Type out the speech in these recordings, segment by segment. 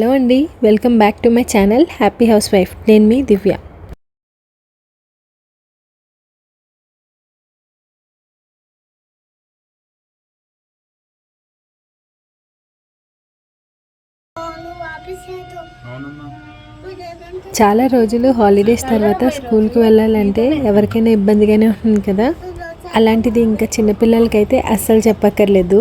Hello అండి welcome back to my channel happy housewife. నేను మీ దివ్య. చాలా రోజులు హాలిడేస్ తర్వాత స్కూల్కి వెళ్ళాలంటే ఎవరికైనా ఇబ్బందిగానే ఉంటుంది కదా. అలాంటిది ఇంకా చిన్నపిల్లలకైతే అస్సలు చెప్పక్కర్లేదు.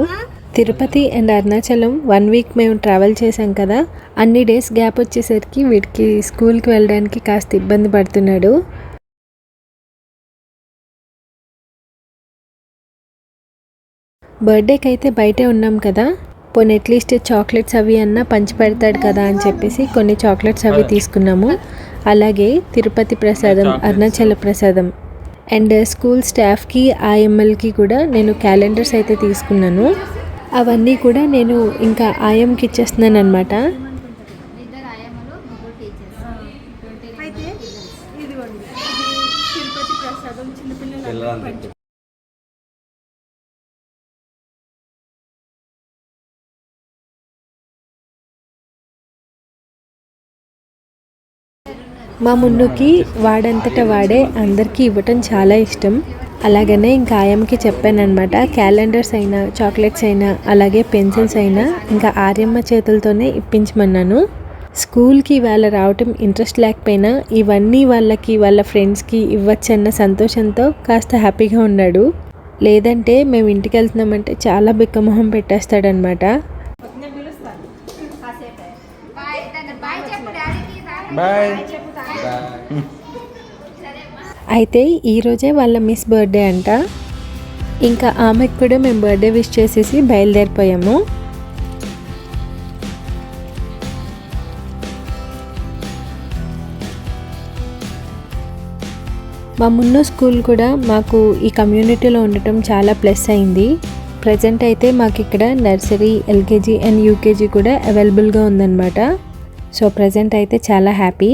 Tirupati and Arunachalam one week మేము ట్రావెల్ చేసాం కదా. అన్ని డేస్ గ్యాప్ వచ్చేసరికి వీటికి స్కూల్కి వెళ్ళడానికి కాస్త ఇబ్బంది పడుతున్నాడు. బర్త్డేకి అయితే బయటే ఉన్నాం కదా. పోనీ అట్లీస్ట్ చాక్లెట్స్ అవి అన్నా పంచి పెడతాడు కదా అని చెప్పేసి కొన్ని చాక్లెట్స్ అవి తీసుకున్నాము. అలాగే తిరుపతి ప్రసాదం అరుణాచల ప్రసాదం. అండ్ స్కూల్ స్టాఫ్కి ఆఎంఎల్కి కూడా నేను క్యాలెండర్స్ అయితే తీసుకున్నాను. అవన్నీ కూడా నేను ఇంకా ఆయంకి ఇచ్చేస్తున్నాను అనమాట మా మున్నుకి వాడంతట వాడే అందరికీ ఇవ్వటం చాలా ఇష్టం. అలాగనే ఇంకా ఆయమ్మకి చెప్పానమాట క్యాలెండర్స్ అయినా చాక్లెట్స్ అయినా అలాగే పెన్సిల్స్ అయినా ఇంకా ఆర్యమ్మ చేతులతోనే ఇప్పించమన్నాను. స్కూల్కి వాళ్ళ రావటం ఇంట్రెస్ట్ లేకపోయినా ఇవన్నీ వాళ్ళకి వాళ్ళ ఫ్రెండ్స్కి ఇవ్వచ్చన్న సంతోషంతో కాస్త హ్యాపీగా ఉన్నాడు. లేదంటే మేము ఇంటికి వెళ్తున్నామంటే చాలా బిక్కమొహం పెట్టేస్తాడనమాట బాయ్. అయితే ఈరోజే వాళ్ళ మిస్ బర్త్డే అంట. ఇంకా ఆమెకు కూడా మేము బర్త్డే విష్ చేసేసి బయలుదేరిపోయాము. మా మున్న స్కూల్ కూడా మాకు ఈ కమ్యూనిటీలో ఉండటం చాలా ప్లస్ అయింది. ప్రజెంట్ అయితే మాకు ఇక్కడ నర్సరీ ఎల్కేజీ అండ్ యూకేజీ కూడా అవైలబుల్గా ఉందన్నమాట. సో ప్రజెంట్ అయితే చాలా హ్యాపీ.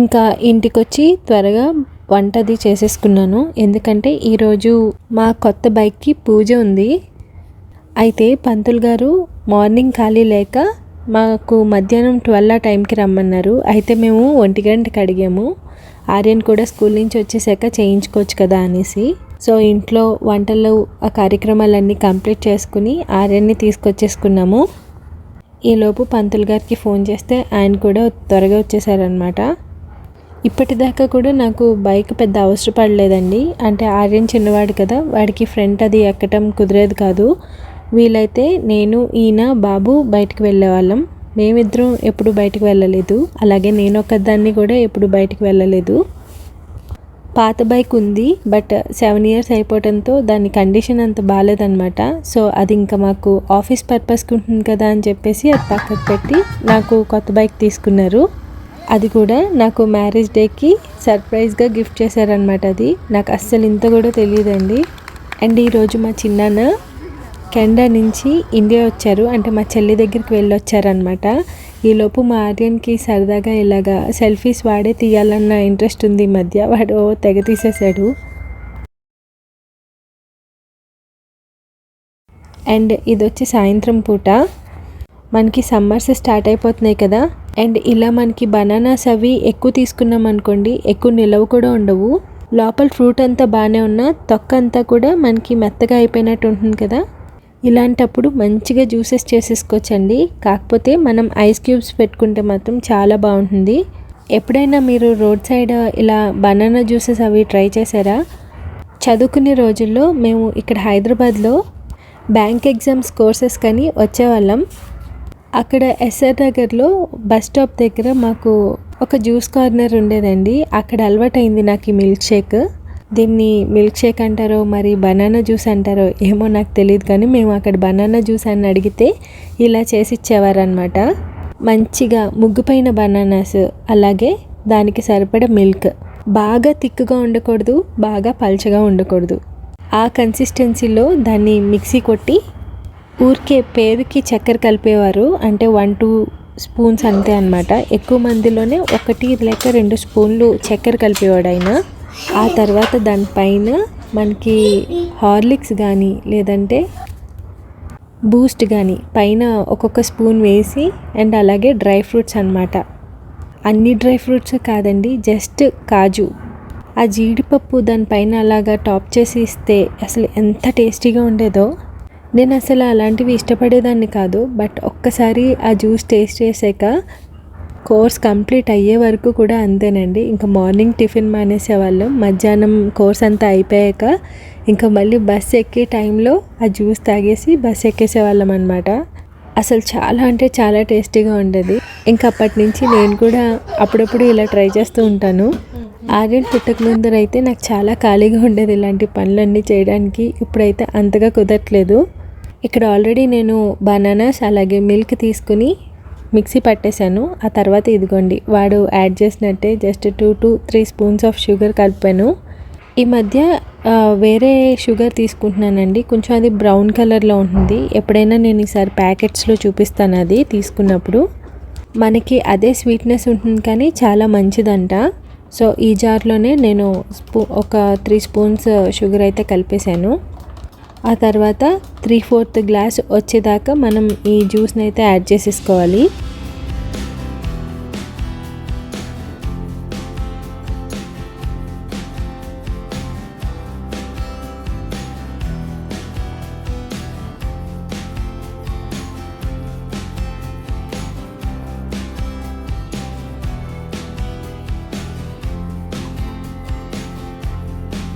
ఇంకా ఇంటికొచ్చి త్వరగా వంటది చేసేసుకున్నాను. ఎందుకంటే ఈరోజు మా కొత్త బైక్కి పూజ ఉంది. అయితే పంతులు గారు మార్నింగ్ ఖాళీ లేక మాకు మధ్యాహ్నం ట్వెల్వ్ ఆ టైంకి రమ్మన్నారు. అయితే మేము ఒంటి గంటకి అడిగాము. ఆర్యన్ కూడా స్కూల్ నుంచి వచ్చేసాక చేయించుకోవచ్చు కదా అనేసి. సో ఇంట్లో వంటలు ఆ కార్యక్రమాలన్నీ కంప్లీట్ చేసుకుని ఆర్యన్ని తీసుకొచ్చేసుకున్నాము. ఈలోపు పంతులు గారికి ఫోన్ చేస్తే ఆయన కూడా త్వరగా వచ్చేసారనమాట ఇప్పటిదాకా కూడా నాకు బైక్ పెద్ద అవసరపడలేదండి అంటే ఆర్యన్ చిన్నవాడు కదా వాడికి ఫ్రంట్ అది ఎక్కటం కుదిరేది కాదు. వీలైతే నేను ఈయన బాబు బయటికి వెళ్ళేవాళ్ళం. మేమిద్దరం ఎప్పుడు బయటికి వెళ్ళలేదు. అలాగే నేను ఒక్కదాన్ని కూడా ఎప్పుడు బయటికి వెళ్ళలేదు. పాత బైక్ ఉంది బట్ సెవెన్ ఇయర్స్ అయిపోవడంతో దాని కండిషన్ అంత బాగాలేదనమాట సో అది ఇంకా మాకు ఆఫీస్ పర్పస్కి ఉంటుంది కదా అని చెప్పేసి అది పక్కకు పెట్టి నాకు కొత్త బైక్ తీసుకున్నారు. అది కూడా నాకు మ్యారేజ్ డేకి సర్ప్రైజ్గా గిఫ్ట్ చేశారనమాట అది. నాకు అస్సలు ఇంత కూడా తెలియదండి. అండ్ ఈరోజు మా చిన్నాన్న కెనడా నుంచి ఇండియా వచ్చారు. అంటే మా చెల్లి దగ్గరికి వెళ్ళి వచ్చారనమాట ఈలోపు మా ఆర్యన్కి సరదాగా ఇలాగా సెల్ఫీస్ వాడే తీయాలన్న ఇంట్రెస్ట్ ఉంది ఈ మధ్య. వాడు ఓ తెగ తీసేశాడు. అండ్ ఇది వచ్చి సాయంత్రం పూట. మనకి సమ్మర్స్ స్టార్ట్ అయిపోతున్నాయి కదా. అండ్ ఇలా మనకి బనానాస్ అవి ఎక్కువ తీసుకున్నాం అనుకోండి ఎక్కువ నిలవ కూడా ఉండవు. లోపల ఫ్రూట్ అంతా బాగానే ఉన్నా తొక్క అంతా కూడా మనకి మెత్తగా అయిపోయినట్టు ఉంటుంది కదా. ఇలాంటప్పుడు మంచిగా జ్యూసెస్ చేసేసుకోవచ్చండి. కాకపోతే మనం ఐస్ క్యూబ్స్ పెట్టుకుంటే మాత్రం చాలా బాగుంటుంది. ఎప్పుడైనా మీరు రోడ్ సైడ్ ఇలా బనానా జ్యూసెస్ అవి ట్రై చేశారా? చదువుకునే రోజుల్లో మేము ఇక్కడ హైదరాబాద్లో బ్యాంక్ ఎగ్జామ్స్ కోర్సెస్ కానీ వచ్చేవాళ్ళం. అక్కడ ఎస్ఆర్ నగర్లో బస్ స్టాప్ దగ్గర మాకు ఒక జ్యూస్ కార్నర్ ఉండేదండి. అక్కడ అలవాటైంది నాకు ఈ మిల్క్ షేక్. దీన్ని మిల్క్ షేక్ అంటారో మరి బనానా జ్యూస్ అంటారో ఏమో నాకు తెలియదు కానీ మేము అక్కడ బనానా జ్యూస్ అని అడిగితే ఇలా చేసి ఇచ్చేవారనమాట మంచిగా ముగ్గుపైన బనానాస్ అలాగే దానికి సరిపడ మిల్క్. బాగా తిక్కుగా ఉండకూడదు బాగా పల్చగా ఉండకూడదు. ఆ కన్సిస్టెన్సీలో దాన్ని మిక్సీ కొట్టి ఊరికే పేరుకి చక్కెర కలిపేవారు. అంటే వన్ టూ స్పూన్స్ అంతే అనమాట ఎక్కువ మందిలోనే ఒకటి లేక రెండు స్పూన్లు చక్కెర కలిపేవాడు ఆయన ఆ తర్వాత దానిపైన మనకి హార్లిక్స్ కానీ లేదంటే బూస్ట్ కానీ పైన ఒక్కొక్క స్పూన్ వేసి అండ్ అలాగే డ్రై ఫ్రూట్స్ అన్నమాట. అన్ని డ్రై ఫ్రూట్స్ కాదండి జస్ట్ కాజు. ఆ జీడిపప్పు దానిపైన అలాగా టాప్ చేసి ఇస్తే అసలు ఎంత టేస్టీగా ఉండేదో. నేను అసలు అలాంటివి ఇష్టపడేదాన్ని కాదు బట్ ఒక్కసారి ఆ జ్యూస్ టేస్ట్ చేసాక కోర్స్ కంప్లీట్ అయ్యే వరకు కూడా అంతేనండి. ఇంకా మార్నింగ్ టిఫిన్ మానేసేవాళ్ళం మధ్యాహ్నం కోర్స్ అంతా అయిపోయాక ఇంకా మళ్ళీ బస్ ఎక్కే టైంలో ఆ జ్యూస్ తాగేసి బస్ ఎక్కేసేవాళ్ళం అనమాట అసలు చాలా అంటే చాలా టేస్టీగా ఉండేది. ఇంకా అప్పటి నుంచి నేను కూడా అప్పుడప్పుడు ఇలా ట్రై చేస్తూ ఉంటాను. ఆర్యన్ పుట్టక ముందర అయితే నాకు చాలా ఖాళీగా ఉండేది ఇలాంటి పనులన్నీ చేయడానికి. ఇప్పుడైతే అంతగా కుదరట్లేదు. ఇక్కడ ఆల్రెడీ నేను బనానాస్ అలాగే మిల్క్ తీసుకుని మిక్సీ పట్టేశాను. ఆ తర్వాత ఇదిగోండి వాడు యాడ్ చేసినట్టే just two to three spoons of sugar కలిపాను. ఈ మధ్య వేరే షుగర్ తీసుకుంటున్నానండి. కొంచెం అది బ్రౌన్ కలర్లో ఉంటుంది. ఎప్పుడైనా నేను ఈసారి ప్యాకెట్స్లో చూపిస్తాను అది తీసుకున్నప్పుడు. మనకి అదే స్వీట్నెస్ ఉంటుంది కానీ చాలా మంచిదంట. సో ఈ జార్లోనే నేను స్పూ ఒక త్రీ స్పూన్స్ షుగర్ అయితే కలిపేశాను. ఆ తర్వాత త్రీ ఫోర్త్ గ్లాస్ వచ్చేదాకా మనం ఈ జ్యూస్ని అయితే యాడ్ చేసేసుకోవాలి.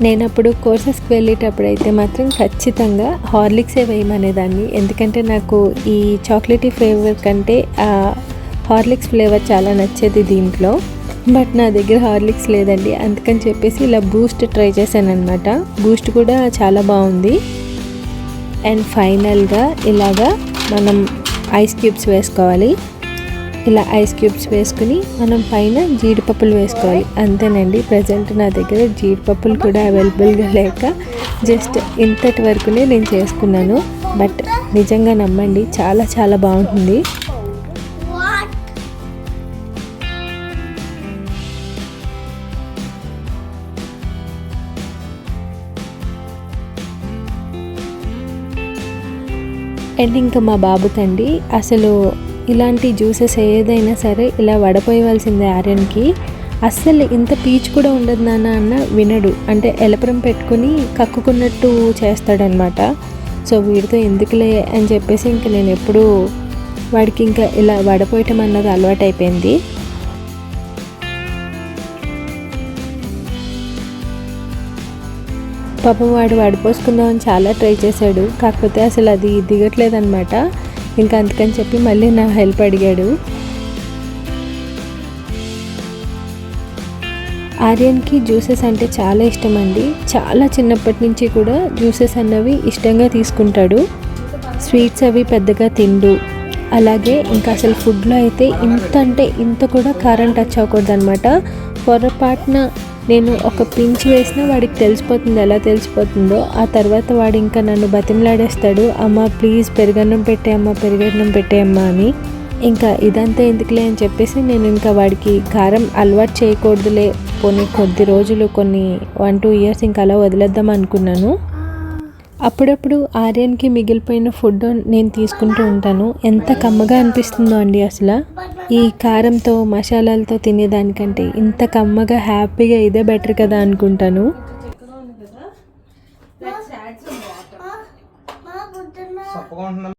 నేను అప్పుడు కోర్సెస్కి వెళ్ళేటప్పుడు అయితే మాత్రం ఖచ్చితంగా హార్లిక్సే వేయమనేదాన్ని. ఎందుకంటే నాకు ఈ చాక్లెటీ ఫ్లేవర్ కంటే ఆ హార్లిక్స్ ఫ్లేవర్ చాలా నచ్చేది దీంట్లో. బట్ నా దగ్గర హార్లిక్స్ లేదండి. అందుకని చెప్పేసి ఇలా బూస్ట్ ట్రై చేశాను అనమాట బూస్ట్ కూడా చాలా బాగుంది. అండ్ ఫైనల్గా ఇలాగా మనం ఐస్ క్యూబ్స్ వేసుకోవాలి. ఇలా ఐస్ క్యూబ్స్ వేసుకుని మనం పైన జీడిపప్పులు వేసుకోవాలి. అంతేనండి ప్రజెంట్ నా దగ్గర జీడిపప్పులు కూడా అవైలబుల్గా లేక జస్ట్ ఇంతటి వరకునే నేను చేసుకున్నాను. బట్ నిజంగా నమ్మండి చాలా చాలా బాగుంటుంది. అండ్ ఇంకా మా బాబుకండి అసలు ఇలాంటి జ్యూసెస్ ఏదైనా సరే ఇలా వడపోయవలసిందే ఆర్యన్కి. అస్సలు ఇంత పీచు కూడా ఉండదు నాన్న అన్న వినడు. అంటే ఎలపరం పెట్టుకుని కక్కుకున్నట్టు చేస్తాడనమాట. సో వీడితో ఎందుకులే అని చెప్పేసి ఇంకా నేను ఎప్పుడూ వాడికి ఇంకా ఇలా వడపోయటం అన్నది అలవాటైపోయింది. పాపం వాడు వడిపోసుకుందామని చాలా ట్రై చేశాడు. కాకపోతే అసలు అది దిగట్లేదనమాట. ఇంకా అందుకని చెప్పి మళ్ళీ నా హెల్ప్ అడిగాడు. ఆర్యన్కి జ్యూసెస్ అంటే చాలా ఇష్టం అండి చాలా చిన్నప్పటి నుంచి కూడా జ్యూసెస్ అన్నవి ఇష్టంగా తీసుకుంటాడు. స్వీట్స్ అవి పెద్దగా తిండు. అలాగే ఇంకా అసలు ఫుడ్లో అయితే ఇంత అంటే ఇంత కూడా కారం టచ్ అవ్వకూడదు అనమాట పొరపాటున నేను ఒక పించ్ వేసినా వాడికి తెలిసిపోతుంది ఎలా తెలిసిపోతుందో. ఆ తర్వాత వాడు ఇంకా నన్ను బతిమలాడేస్తాడు. అమ్మ ప్లీజ్ పెరుగన్నం పెట్టే అమ్మ పెరుగన్నం పెట్టే అమ్మ అని. ఇంకా ఇదంతా ఎందుకులే అని చెప్పేసి నేను ఇంకా వాడికి కారం అలవాటు చేయకూడదులే. కొన్ని కొద్ది రోజులు కొన్ని వన్ టూ ఇయర్స్ ఇంకా అలా వదిలేద్దాం అనుకున్నాను. అప్పుడప్పుడు ఆర్యన్కి మిగిలిపోయిన ఫుడ్ నేను తీసుకుంటూ ఉంటాను. ఎంత కమ్మగా అనిపిస్తుందో అండి అసలు. ఈ కారంతో మసాలాలతో తినేదానికంటే ఇంత కమ్మగా హ్యాపీగా ఇదే బెటర్ కదా అనుకుంటాను చిక్కగా ఉంది కదా లెట్స్ యాడ్ సమ్ వాటర్ చప్పగా ఉంటున్నా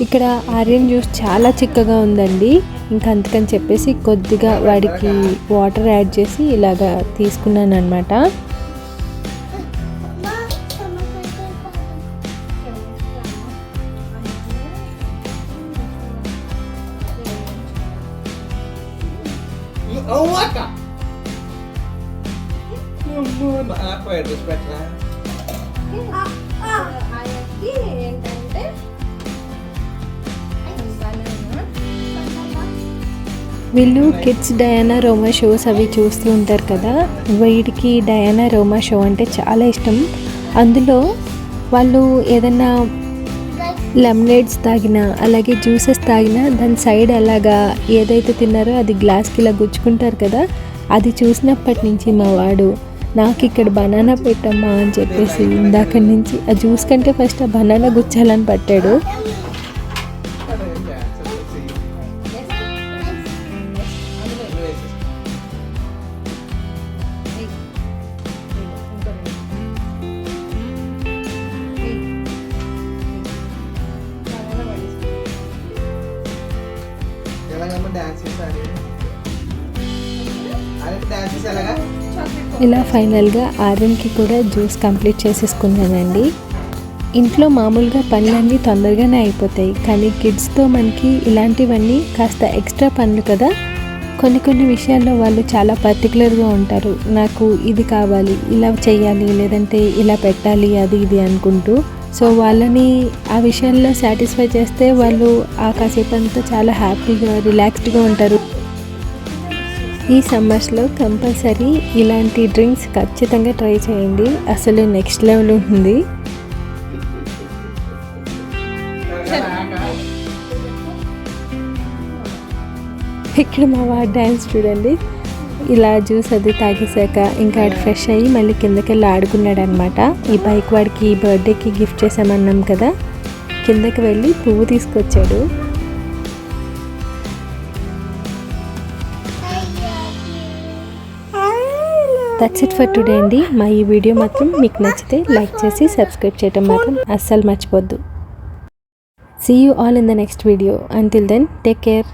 ఇక్కడ ఆర్యన్ జ్యూస్ చాలా చిక్కగా ఉందండి ఇంకా అందుకని చెప్పేసి కొద్దిగా వాడికి వాటర్ యాడ్ చేసి ఇలాగా తీసుకున్నాను అనమాట Oh, what the? Apa ya respect lah? వీళ్ళు కిడ్స్ డయానా రోమా షోస్ అవి చూస్తూ ఉంటారు కదా. వీడికి డయానా రోమా షో అంటే చాలా ఇష్టం. అందులో వాళ్ళు ఏదైనా లెమనేడ్స్ తాగినా అలాగే జ్యూసెస్ తాగినా దాని సైడ్ అలాగా ఏదైతే తిన్నారో అది గ్లాస్కి ఇలా గుచ్చుకుంటారు కదా. అది చూసినప్పటి నుంచి మా వాడు నాకు ఇక్కడ బనానా పెట్టమ్మా అని చెప్పేసి ఇందాక నుంచి ఆ జ్యూస్ కంటే ఫస్ట్ ఆ బనానా గుచ్చాలని పట్టాడు. ఇలా ఫైనల్గా ఆర్ఎంకి కూడా జ్యూస్ కంప్లీట్ చేసేసుకున్నానండి. ఇంట్లో మామూలుగా పనులన్నీ తొందరగానే అయిపోతాయి కానీ కిడ్స్తో మనకి ఇలాంటివన్నీ కాస్త ఎక్స్ట్రా పనులు కదా. కొన్ని కొన్ని విషయాల్లో వాళ్ళు చాలా పర్టికులర్గా ఉంటారు. నాకు ఇది కావాలి ఇలా చేయాలి లేదంటే ఇలా పెట్టాలి అది ఇది అనుకుంటూ. సో వాళ్ళని ఆ విషయంలో సాటిస్ఫై చేస్తే వాళ్ళు ఆ కాసేపు అంతా చాలా హ్యాపీగా రిలాక్స్డ్గా ఉంటారు. ఈ సమ్మర్స్లో కంపల్సరీ ఇలాంటి డ్రింక్స్ ఖచ్చితంగా ట్రై చేయండి. అసలు నెక్స్ట్ లెవెల్ ఉంటుంది. ఇక్కడ మా వాడు డ్యాన్స్ చూడండి. ఇలా జ్యూస్ అది తాగేసాక ఇంకా ఆడు ఫ్రెష్ అయ్యి మళ్ళీ కిందకి వెళ్ళి ఆడుకున్నాడు అనమాట ఈ బైక్ వాడికి బర్త్డేకి గిఫ్ట్ చేసామన్నాం కదా. కిందకి వెళ్ళి పువ్వు తీసుకొచ్చాడు. దట్స్ ఇట్ ఫర్ టుడే అండి. మా ఈ వీడియో మాత్రం మీకు నచ్చితే లైక్ చేసి సబ్స్క్రైబ్ చేయడం మాత్రం అస్సలు మర్చిపోద్దు. See you all in the next video until then take care